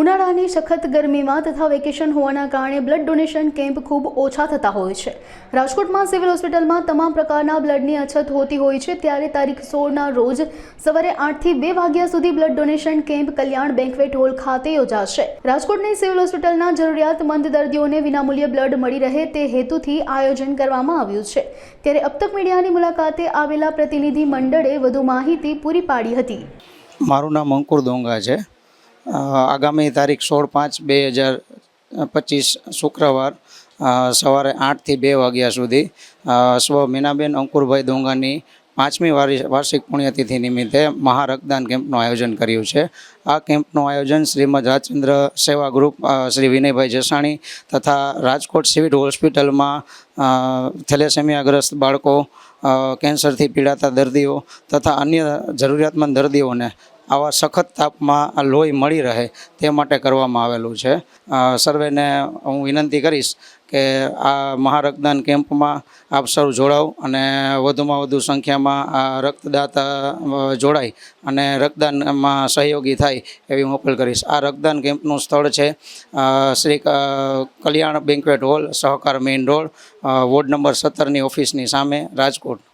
ઉનાળાની સખત ગરમીમાં તથા વેકેશન હોવાના કારણે બ્લડ ડોનેશન કેમ્પ ખૂબ ઓછા થતા હોય છે. રાજકોટમાં સિવિલ હોસ્પિટલમાં તમામ પ્રકારના બ્લડની અછત હોતી હોય છે ત્યારે તારીખ સોળના રોજ સવારે આઠથી બે વાગ્યા સુધી blood donation camp Kalyan banquet hall ખાતે યોજાશે. રાજકોટની સિવિલ હોસ્પિટલના જરૂરિયાતમંદ દર્દીઓને વિનામૂલ્યે બ્લડ મળી રહે તે હેતુથી આયોજન કરવામાં આવ્યું છે. ત્યારે અબતક મીડિયાની મુલાકાતે આવેલા પ્રતિનિધિ મંડળે વધુ માહિતી પૂરી પાડી હતી. મારું નામ અંકુર દોંગા છે. આગામી તારીખ સોળ પાંચ બે હજાર પચીસ શુક્રવાર સવારે આઠથી બે વાગ્યા સુધી સ્વ મીનાબેન અંકુરભાઈ દોંગાની પાંચમી વારી, વાર્ષિક પુણ્યતિથિ નિમિત્તે મહારક્તદાન કેમ્પનું આયોજન કર્યું છે. આ કેમ્પનું આયોજન શ્રીમદ રાજચંદ્ર સેવા ગ્રુપ શ્રી વિનયભાઈ જસાણી તથા રાજકોટ સિવિલ હોસ્પિટલમાં થેલેસેમિયાગ્રસ્ત બાળકો કેન્સરથી પીડાતા દર્દીઓ તથા અન્ય જરૂરિયાતમંદ દર્દીઓને આવા સખત તાપમાં લોહી મળી રહે તે માટે કરવામાં આવેલું છે. સર્વેને હું વિનંતી કરીશ કે આ મહારક્તદાન કેમ્પમાં આપ સૌ જોડાવ અને વધુમાં વધુ સંખ્યામાં આ રક્તદાતા જોડાય અને રક્તદાનમાં સહયોગી થાય એવી હું અપીલ કરીશ. આ રક્તદાન કેમ્પનું સ્થળ છે Shri Kalyan banquet hall, Sahkar main road ward number સત્તરની ઓફિસની સામે, રાજકોટ.